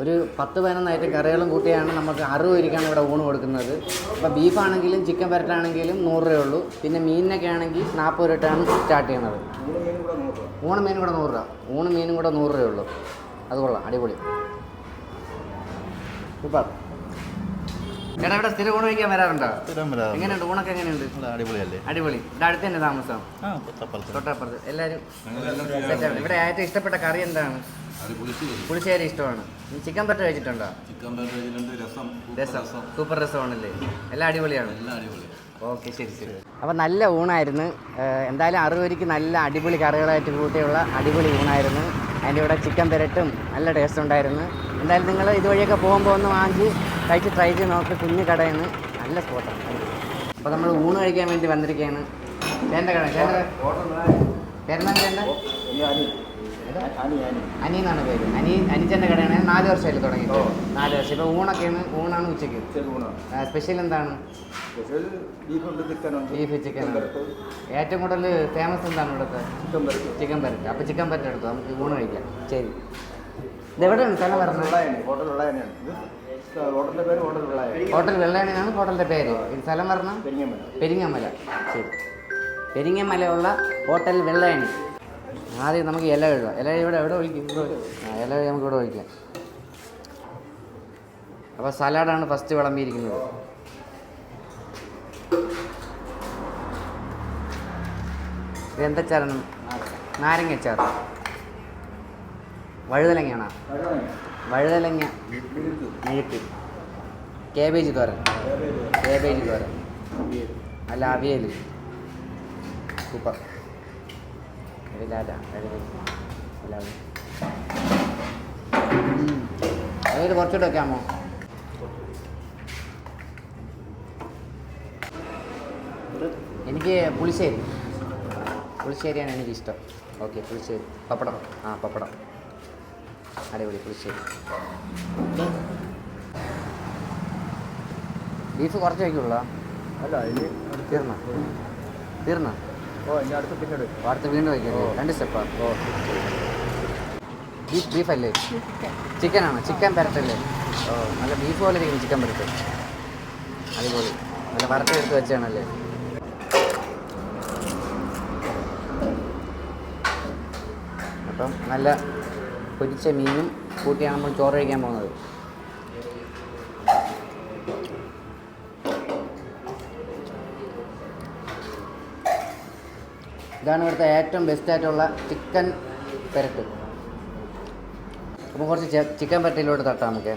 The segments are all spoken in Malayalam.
ഒരു പത്ത് പതിനൊന്നായിട്ട് കറികളും കൂട്ടിയാണ് നമുക്ക് അറുപത് രൂപയ്ക്കാണ് ഇവിടെ ഊണ് കൊടുക്കുന്നത്. അപ്പോൾ ബീഫാണെങ്കിലും ചിക്കൻ പരട്ടാണെങ്കിലും നൂറ് രൂപയേ ഉള്ളൂ. പിന്നെ മീനിനൊക്കെ ആണെങ്കിൽ നാൽപ്പത് രൂപയാണ് സ്റ്റാർട്ട് ചെയ്യുന്നത് ഊണ് മീനും കൂടെ നൂറ് രൂപ. ഊണ് മീനും കൂടെ നൂറ് രൂപയേ ഉള്ളൂ. അത് കൊള്ളാം. അടിപൊളി. സൂപ്പർ. ചേട്ടാ ഇവിടെ സ്ഥിരം ഊണ് കഴിക്കാൻ വരാറുണ്ടോ. എങ്ങനെയുണ്ട്? ഊണൊക്കെ എങ്ങനെയുണ്ട്? അടിപൊളിയല്ലേ? അടിപൊളി. ഇവിടെ അടുത്ത് തന്നെ താമസം? തൊട്ടപ്പുറത്ത്. എല്ലാവരും. ഇവിടെ ഏറ്റവും ഇഷ്ടപ്പെട്ട കറി എന്താണ്? പുളിശ്ശേരി. ഇഷ്ടമാണ്. ഈ ചിക്കൻ പറ്റ കഴിച്ചിട്ടുണ്ടോ? ചിക്കൻ ബർഗറിലുണ്ട് രസം രസം. സൂപ്പർ രസമാണല്ലേ? എല്ലാം അടിപൊളിയാണ്. എല്ലാം അടിപൊളി. ഓക്കെ ശരി ശരി. അപ്പോൾ നല്ല ഊണായിരുന്നു. എന്തായാലും അറുപരിക്ക് നല്ല അടിപൊളി കറികളായിട്ട് കൂട്ടിയുള്ള അടിപൊളി ഊണായിരുന്നു. അതിന്റെ ഇവിടെ ചിക്കൻ പെരട്ടും നല്ല ടേസ്റ്റ് ഉണ്ടായിരുന്നു. എന്തായാലും നിങ്ങൾ ഇതുവഴിയൊക്കെ പോകുമ്പോൾ ഒന്ന് വാങ്ങി കഴിച്ച് ട്രൈ ചെയ്ത് നോക്ക് കുഞ്ഞു കടയിൽ നിന്ന് നല്ല സ്പോട്ടാണ് അപ്പോൾ നമ്മൾ ഊണ് കഴിക്കാൻ വേണ്ടി വന്നിരിക്കുകയാണ്. ചേട്ടന്റെ കട ചേട്ടന്റെ പേരെന്താണ് ചേട്ടന്റെ അനിയെന്നാണ് പേര്. അനി അനിച്ചന്റെ കടയാണ്. നാല് വർഷമായിട്ട് തുടങ്ങി നാല് വർഷം. ഇപ്പോൾ ഊണൊക്കെയാണ് ഊണാണ് ഉച്ചയ്ക്ക്. സ്പെഷ്യൽ എന്താണ്? ബീഫ് ചിക്കൻ ഏറ്റവും കൂടുതൽ ഫേമസ് എന്താണ് ഇവിടുത്തെ? ചിക്കൻ പരറ്റ് അപ്പോൾ ചിക്കൻ പരട്ട് എടുത്തു? നമുക്ക് ഊണ് കഴിക്കാം. ശരി. ഇതെവിടെയാണ് സ്ഥലം പറഞ്ഞത് ഹോട്ടൽ ഹോട്ടൽ വെള്ളാണിനാണ് ഹോട്ടലിന്റെ പേര്. സ്ഥലം പറഞ്ഞ. പെരിങ്ങമല. പെരിങ്ങമല. ശരി. പെരിങ്ങമലയുള്ള ഹോട്ടൽ വെള്ളാണി ആദ്യം നമുക്ക് ഇല എഴുതാം ഇല ഇവിടെ എവിടെ ഒഴിക്കും ഇല നമുക്ക് ഇവിടെ ഒഴിക്കാം. അപ്പോൾ സലാഡാണ് ഫസ്റ്റ് വിളമ്പിയിരിക്കുന്നത്. എന്തച്ചാറാണ് നാരങ്ങച്ചാർ വഴുതലങ്ങയാണ് വഴുതലങ്ങയാണോ വഴുതലങ്ങ മെഴുക്ക് കേബേജ് തോരൻ. കേബേജ്. തോരൻ. അല്ല അവിയൽ സൂപ്പർ. അതിൽ കുറച്ചുകൂടെ വെക്കാമോ എനിക്ക് പുളിശ്ശേരി. പുളിശ്ശേരിയാണ് എനിക്കിഷ്ടം ഓക്കെ പുളിശ്ശേരി. പപ്പടം. ആ പപ്പടം. അടിപൊളി പുളിശ്ശേരി. ബീഫ് കുറച്ച് വയ്ക്കുള്ളൂ. അല്ല തീർന്നോ? തീർന്നോ? ഓ ഇനി അടുത്ത് പിന്നീട് അടുത്ത് വീണ്ടും വയ്ക്കല്ലേ രണ്ട് സ്റ്റെപ്പാ ഓ ബീഫ് ബീഫ് അല്ലേ? ആണോ. ചിക്കൻ പെരട്ടല്ലേ ഓ. നല്ല ബീഫ് പോലെ ഇരിക്കുന്നു ചിക്കൻ പെരട്ട് അടിപൊളി. നല്ല വറുത്തെടുത്ത് വെച്ചാണല്ലേ അപ്പം നല്ല പൊരിച്ച മീനും കൂട്ടിയാണ് നമ്മൾ ചോറ് കഴിക്കാൻ പോകുന്നത്. ഇതാണ് ഇവിടുത്തെ ഏറ്റവും ബെസ്റ്റ് ആയിട്ടുള്ള ചിക്കൻ പെരട്ട്. അപ്പോൾ കുറച്ച് ചിക്കൻ പെരട്ടിലോട്ട് തട്ടാം നമുക്ക്.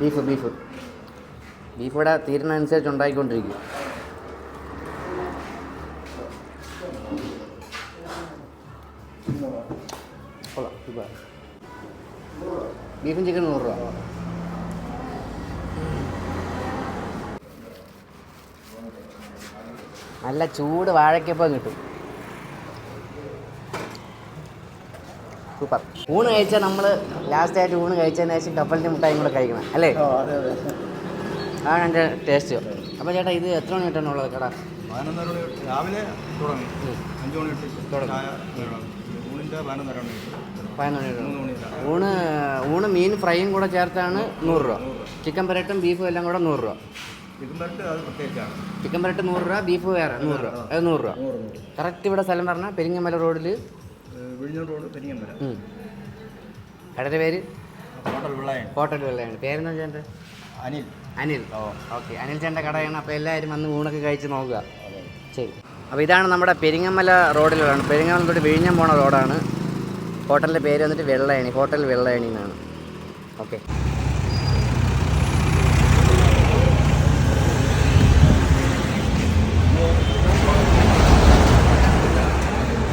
ബീഫ് ബീഫ് ബീഫ് ഇവിടെ തീരുന്നതനുസരിച്ച് ഉണ്ടാക്കിക്കൊണ്ടിരിക്കും സൂപ്പർ ബീഫും ചിക്കൻ നൂറ് രൂപ. നല്ല ചൂട് വാഴയ്ക്കപ്പം കിട്ടും. സൂപ്പർ. ഊണ് കഴിച്ചാൽ നമ്മൾ ലാസ്റ്റ് ആയിട്ട് ഊണ് കഴിച്ചതിന് ശേഷം കപ്പലിന്റെ മുട്ടായും കൂടെ കഴിക്കണം അല്ലേ? അതാണ് എന്റെ ടേസ്റ്റ് അപ്പോൾ ചേട്ടാ ഇത് എത്ര മണി തൊട്ടാണ് ഉള്ളത് കട? രാവിലെ തുടങ്ങി. അഞ്ച് മണി തുടങ്ങും. പതിനൊന്ന് ഊണ് ഊണ് മീൻ ഫ്രൈയും കൂടെ ചേർത്താണ് നൂറ് രൂപ. ചിക്കൻ പെരട്ടും ബീഫും എല്ലാം കൂടെ നൂറ് രൂപ. ചിക്കൻ പരട്ട് നൂറ് രൂപ ബീഫ് വേറെ നൂറ് രൂപ. അത് നൂറ് രൂപ. കറക്റ്റ് ഇവിടെ സ്ഥലം പറഞ്ഞാൽ പെരിങ്ങമല റോഡിൽ. കടയുടെ പേര്? ഹോട്ടൽ വിളയാണ് വെള്ളയാണ് പേരെന്ന് ചേട്ടൻ? അനിൽ. അനിൽ. ഓ ഓക്കെ. അനിൽ ചേട്ടന്റെ കടയാണ്. അപ്പോൾ എല്ലാവരും വന്ന് ഊണൊക്കെ കഴിച്ച് നോക്കുക. ശരി. അപ്പോൾ ഇതാണ് നമ്മുടെ പെരിങ്ങമല റോഡിലുള്ളതാണ് പെരിങ്ങമല തൊട്ട് വിഴിഞ്ഞം പോണ റോഡാണ്. ഹോട്ടലിന്റെ പേര് വന്നിട്ട് വെള്ളയണി. ഹോട്ടൽ വെള്ളയണി എന്നാണ്. ഓക്കെ.